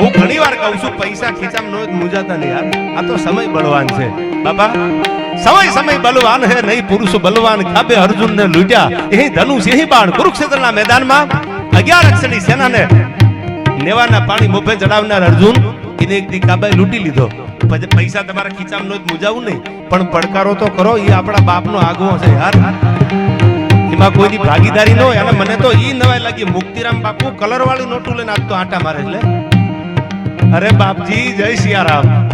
હું ઘણી વાર કહું છું, પૈસા ખીચામાં નો મુજાતા નહીં યાર આ તો સમય બળવાન છે. બાબા સમય સમય બલવાન હે, નહીં પુરુષ બલવાન. ખાબે અર્જુન ને લૂટ્યા. અહીં ધનુષ અહીં બાણ. કુરુક્ષેત્રના મેદાનમાં અગિયાર અક્ષરની સેનાને નેવાના પાણી મોભે ચડાવનાર અર્જુન એને એક દી કાબે લૂંટી લીધો. પછી પૈસા તમારા ખીચામાં નો મુજાવું નહીં. પણ પડકારો તો કરો એ આપણા બાપનો આગવો છે યાર એમાં કોઈની ભાગીદારી ન હોય અને મને તો ઈ નવાય લાગી. મુક્તિરામ બાપુ કલર વાળી નોટું લઈને આપતો આટા મારે એટલે અરે બાપજી, જય સિયારામ.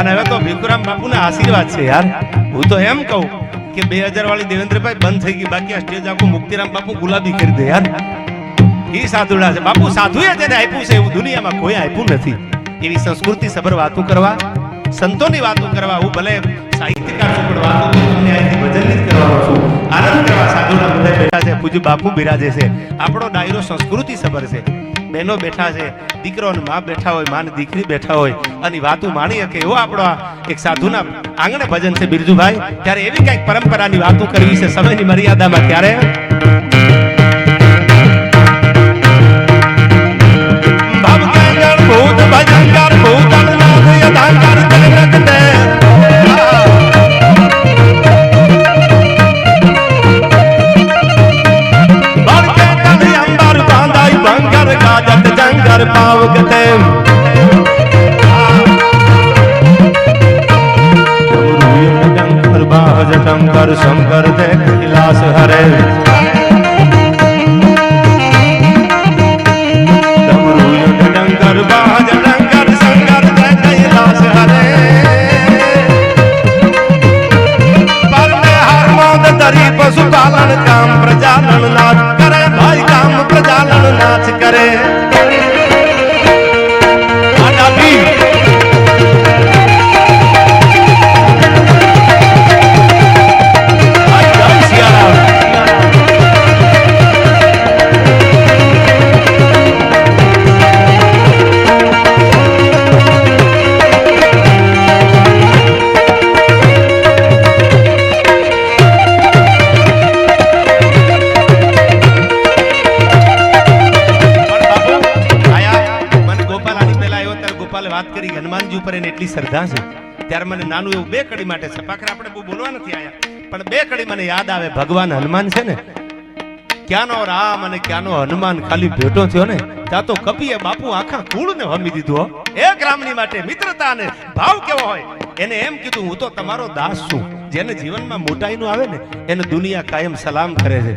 અને હવે તો ભીખુરામ બાપુના આશીર્વાદ છે યાર. હું તો એમ કહું કે બે હજાર વાળી દેવેન્દ્રભાઈ બંધ થઈ ગઈ. બાકી આ સ્ટેજ આખું મુક્તિરામ બાપુ ગુલાબી કરી દે યાર. એ સાધુડા છે. બાપુ સાધુએ જેને આપ્યું છે એવું દુનિયામાં કોઈ આપ્યું નથી. એવી સંસ્કૃતિ સભર વાતો કરવા, સંતોની વાતો કરવા, હું ભલે સાહિત્યકાર છું, પણ વાતો તમને અહીંથી ભજનની જ કરવાનો છું. આનંદ કરવા સાધુના બધા બેઠા છે. પૂજ્ય બાપુ બિરાજે છે. આપણો ડાયરો સંસ્કૃતિ સભર છે. બહેનો બેઠા છે દીકરો અને મા બેઠા હોય મા ને દીકરી બેઠા હોય, અને વાતો માણી શકે એવો આપણો એક સાધુના આંગણે ભજન છે બિરજુભાઈ. ત્યારે એવી કંઈક પરંપરાની વાતો કરવી છે, સમયની મર્યાદામાં ત્યારે પાવગતે કે ઉપર એને એટલી શ્રદ્ધા છે. ત્યારે મને નાનું એવું બે કડી માટે છે. પાખરે આપણે બહુ બોલવા નથી આવ્યા પણ બે કડી મને યાદ આવે. ભગવાન હનુમાન છે ને? ક્યાંનો રામ અને ક્યાંનો હનુમાન ખાલી ભેટો થયો ને? ત્યાં તો કપિએ બાપુ આખા કુળને હમી દીધું એક રામની માટે મિત્રતા અને ભાવ કેવો હોય? એને એમ કીધું, હું તો તમારો દાસ છું. જેને જીવનમાં મોટાઈનું આવે ને, એને દુનિયા કાયમ સલામ કરે છે.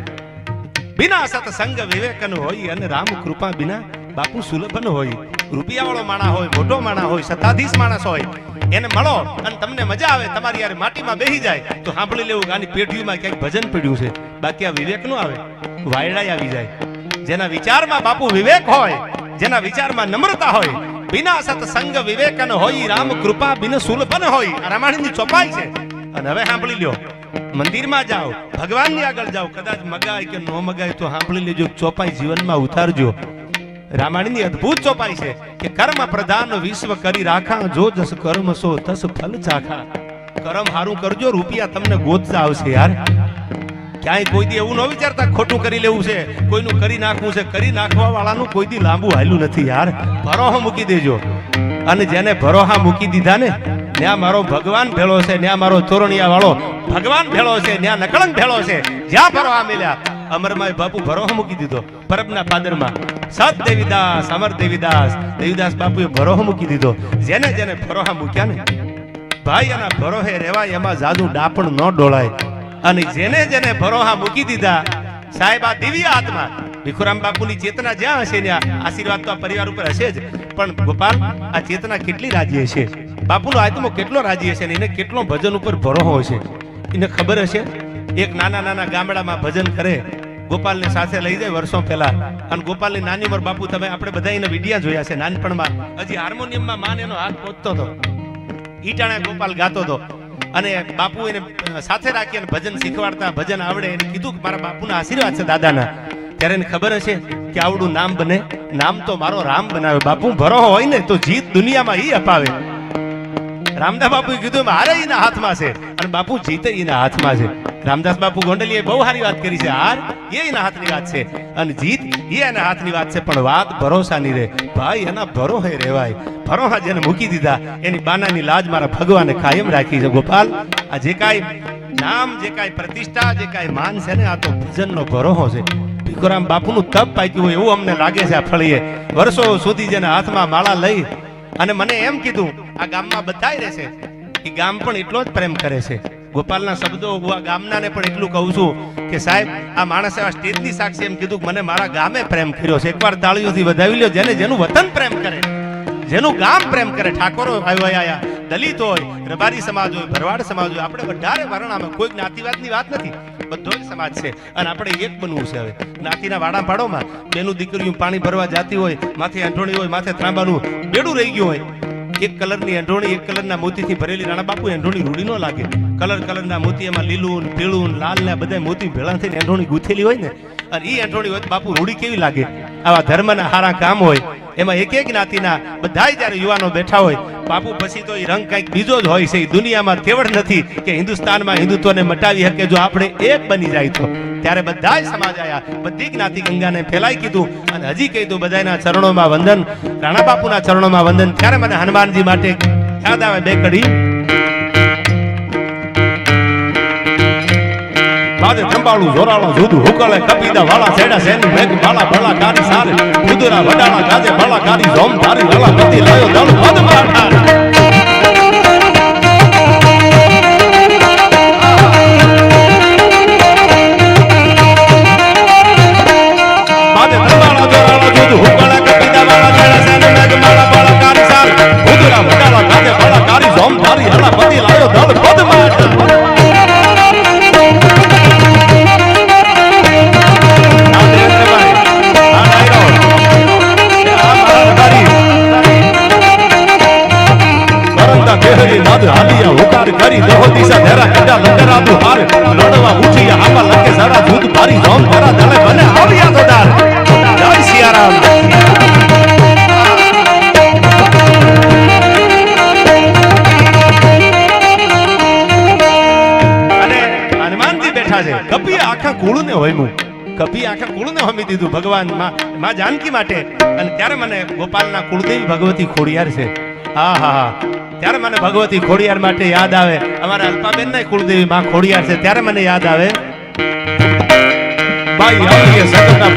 બિના સત્સંગ વિવેકન હોય અને રામ કૃપા બિના બાપુ સુલભન હોય. રૂપિયા વાળો માણા હોય, મોટો માણા હોય, સત્તાધીશ માણસ હોય, એને મળો અને તમને મજા આવે, તમારી યાર માટીમાં બેહી જાય, તો સાંભળી લેવું આની પેઢીમાં ક્યાંક ભજન પડ્યું છે. બાકી આ વિવેકનું આવે, વાયડાઈ આવી જાય. જેના વિચારમાં બાપુ વિવેક હોય, જેના વિચારમાં નમ્રતા હોય, બિના સત્સંગ વિવેકન હોય, રામ કૃપા બિન સુલભન હોય રામાયણની ચોપાઈ છે. અને હવે સાંભળી લ્યો, મંદિરમાં જાઓ, ભગવાનની આગળ જાઓ, કદાચ મગાય કે નો મગાય, તો સાંભળી લેજો, ચોપાઈ જીવનમાં ઉતારજો. રામાયણની અદ્ભુત ચોપાઈ છે કે કર્મ પ્રધાન વિશ્વ કરી રાખા, જો જસ કર્મ સો તસ ફલ ચાખા. કર્મ હારું કરજો, રૂપિયા તમને ગોતતા આવશે યાર. ક્યાંય કોઈ દી એવું ન વિચારતા, ખોટું કરી લેવું છે, કોઈનું કરી નાખવું છે, કરી નાખવા વાળાનું કોઈ દી લાંબુ હાલ્યું નથી યાર. ભરોહા મૂકી દેજો. અને જેને ભરોહા મૂકી દીધા ને ત્યાં મારો ભગવાન ભેળો છે ત્યાં મારો ચોરણિયા વાળો ભગવાન ભેળો છે ત્યાં નકળંગ ભેળો છે. જ્યાં ભરોહા મિલ્યા અમરમાય બાપુ ભરોહ મૂકી દીધો પરબના પાદરમાં. સત દેવીદાસ, અમર દેવીદાસ દેવીદાસ બાપુએ ભરોહ મૂકી દીધો. જેને જેને ભરોહા મૂક્યા ને, ભાઈ એના ભરોહે રહેવાય, એમાં જાદુ ડાપણ ન ડોળાય. અને જેને જેને ભરોહા મૂકી દીધા, સાહેબ આ દિવ્ય આત્મા, ભીખુરામ બાપુની ચેતના જ્યાં હશે ને આશીર્વાદ તો આ પરિવાર ઉપર હશે જ. પણ ગોપાલ, આ ચેતના કેટલી રાજી હશે? બાપુનો આત્મો કેટલો રાજી હશે ને? એને કેટલો ભજન ઉપર ભરોહો હશે? એને ખબર હશે? એક નાના નાના ગામડામાં ભજન કરે, ગોપાલને સાથે લઈ જાય વર્ષો પહેલા. અને ગોપાલની નાની ઉંમર બાપુ, તમે આપણે બધા એને વિડિયા જોયા છે નાનપણમાં. હજી હાર્મોનિયમમાં માન એનો હાથ પહોંચતો હતો. ઈટાણા ગોપાલ ગાતો હતો. અને બાપુ એને સાથે રાખી અને ભજન શીખવાડતા, ભજન આવડે એને કીધું કે મારા બાપુના આશીર્વાદ છે દાદાના. ત્યારે એને ખબર હશે કે આવડું નામ બને. નામ તો મારો રામ બનાવે. બાપુ, ભરો હોય ને તો જીત દુનિયામાં ઈ અપાવે. રામદા બાપુએ કીધું, મારે એના હાથમાં છે. અને બાપુ જીતે એના હાથમાં છે. રામદાસ બાપુ ગોંડલીએ બહુ સારી વાત કરી છે. હાર, એ એના હાથની વાત છે અને જીત એ એના હાથની વાત છે, પણ વાત ભરોસાની રે. ભાઈ, એના ભરોહે રહેવાય. ભરોહા જેને મૂકી દીધા, એની બાનાની લાજ મારા ભગવાને કાયમ રાખી છે. ગોપાલ, આ જે કાંઈ નામ, જે કાંઈ પ્રતિષ્ઠા, જે કાંઈ માન છે ને, આ તો ભજનનો ભરોહો છે. ભીખુરામ બાપુનું તપ પાક્યું હોય એવું અમને લાગે છે આ ફળીએ. વર્ષો સુધી જેને હાથમાં માળા લઈ અને મને એમ કીધું, આ ગામમાં બધાય રહેશે. એ ગામ પણ એટલો જ પ્રેમ કરે છે. ગોપાલના શબ્દો ગામનાને પણ એટલું કહું છું કે સાહેબ, આ માણસે આ સ્ટેજની સાક્ષી એમ કીધું મને મારા ગામે પ્રેમ કર્યો છે. એકવાર તાળીઓથી વધાવી લ્યો, જેને જેનું વતન પ્રેમ કરે, જેનું ગામ પ્રેમ કરે. ઠાકોરો ભાઈ આયા દલિત હોય, રબારી સમાજ હોય, ભરવાડ સમાજ હોય, આપણે વધારે વર્ણામાં કોઈ જ્ઞાતિવાદની વાત નથી. બધો સમાજ છે. અને આપણે એક બનવું છે હવે. જ્ઞાતિના વાડા પાડોમાં બેનું દીકરીઓ પાણી ભરવા જાતી હોય, માથે અંઠોણી હોય, માથે ત્રાંબાનું બેડું રહી ગયું હોય. એક કલરની અંઢોણી એક કલરના મોતીથી ભરેલી રાણા બાપુ અંઢોણી રૂડી ન લાગે. કલર કલરના મોતી લીલું પીળું લાલ ને બધા મોતી ભેળા થઈને અંઢોણી ગૂંથેલી હોય ને, અને એ અંઢોણી હોય બાપુ રૂડી કેવી લાગે? આવા ધર્મના હારા કામ હોય. એમાં એક એક જ્ઞાતિના બધા જ્યારે યુવાનો બેઠા હોય, બાપુ પછી તો એ રંગ કંઈક બીજો જ હોય છે એ દુનિયામાં કેવળ નથી કે હિન્દુસ્તાનમાં હિન્દુત્વને મટાવી શકે જો આપણે એક બની જાય તો. ત્યારે બધા સમાજ આયા, બધી જ્ઞાતિ ગંગાને ફેલાઈ કીધું અને હજી કીધું બધાના ચરણોમાં વંદન, રાણા બાપુના ચરણોમાં વંદન. ત્યારે મને હનુમાનજી માટે યાદ આવે બે કડી. બાજે ચંબાળું જોરાળો જુદું હુકળે, કપીદા વાળા છેડા સેની મેઘ બાળા ભળા કારી સારે ઉદરા વડાળા ગાજે ભલા કારી જોમ ધારી વાળા કતી લાયો દાળું પદ માઠા કરી દહો દિશા ધેરા કીધા લંગરા તું હાર. લડવા ઉઠી આપા લકે સારા દૂધ ભારી જોમ ધરા દળે બને આવ્યા તો જય સિયારામ. બેઠા છે. કપી આખા કુળને હોયમું. કપી આખા કુળને હોમી દીધું ભગવાનમાં માં જાનકી માટે. અને ત્યારે મને ગોપાલના કુળદેવી ભગવતી ખોડિયાર છે. હા હા હા. ત્યારે મને ભગવતી ખોડિયાર માટે યાદ આવે. અમારા અલ્પાબેન ને કુળદેવી માં ખોડિયાર છે, ત્યારે મને યાદ આવે. ભાઈ આવીએ સતના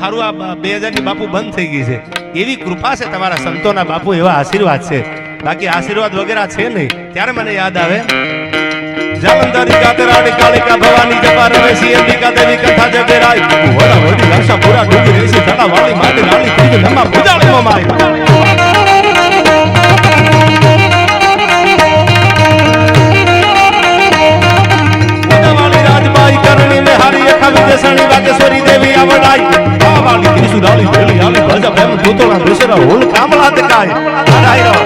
હારું, આ બે હજારની બાપુ બંધ થઈ ગઈ છે. એવી કૃપા છે તમારા સંતોના બાપુ, એવા આશીર્વાદ છે. બાકી આશીર્વાદ વગેરે છે નહીં. ત્યારે મને યાદ આવે. જાલંધરી કાતરાણી કાળિકા ભવાની જપા રમેશી અંબિકા દેવી કથા જગેરાય વડા વડી લાશા પૂરા ડૂબી રહી છે ધડા વાળી માટી લાલી ત્રીજ નમા પૂજાળી માય પૂજાવાળી રાજબાઈ ત્રિશુરાળી ભેળી આવી ભજા પ્રેમ દૂતોના દુસરા હોલ કામળા કાય આડાયરો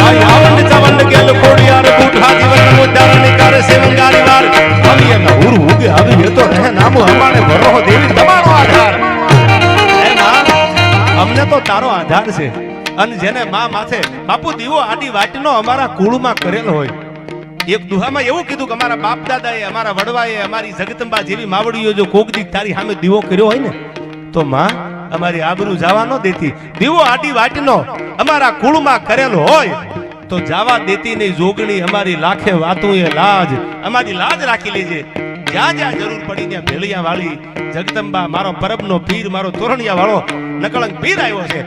ભાઈ આવન ચવન ગેલ ખોડિયાર બુઢા જીવન મુદ્દારણી કરે સેવંગારી વાર. આવી એના ઉર ઉગે, આવી એ તો રહે, નામો અમારે ભરોહો દેવી, તમારો આધાર. અમને તો તારો આધાર છે. અને જેને માં માથે બાપુ દીવો આડી વાટનો અમારા કુળમાં કરેલ હોય. એક દુહામાં એવું કીધું કે અમારા બાપ દાદાએ, અમારા વડવાએ, અમારી જગતંબા જેવી માવડીઓ જો કોક દીક તારી સામે દીવો કર્યો હોય ને, તો માં અમારી આબરૂ જવા ન દેતી. દીવો આડી વાટનો અમારા કુળમાં કરેલો હોય, તો જાવા દેતી નહીં. જોગણી અમારી લાખે વાતું એ લાજ. અમારી લાજ રાખી લેજે. જ્યાં જ્યાં જરૂર પડી ત્યાં ભેળિયા વાળી જગદંબા, મારો પરબનો પીર, મારો તોરણિયા વાળો નકળંગ પીર આવ્યો છે.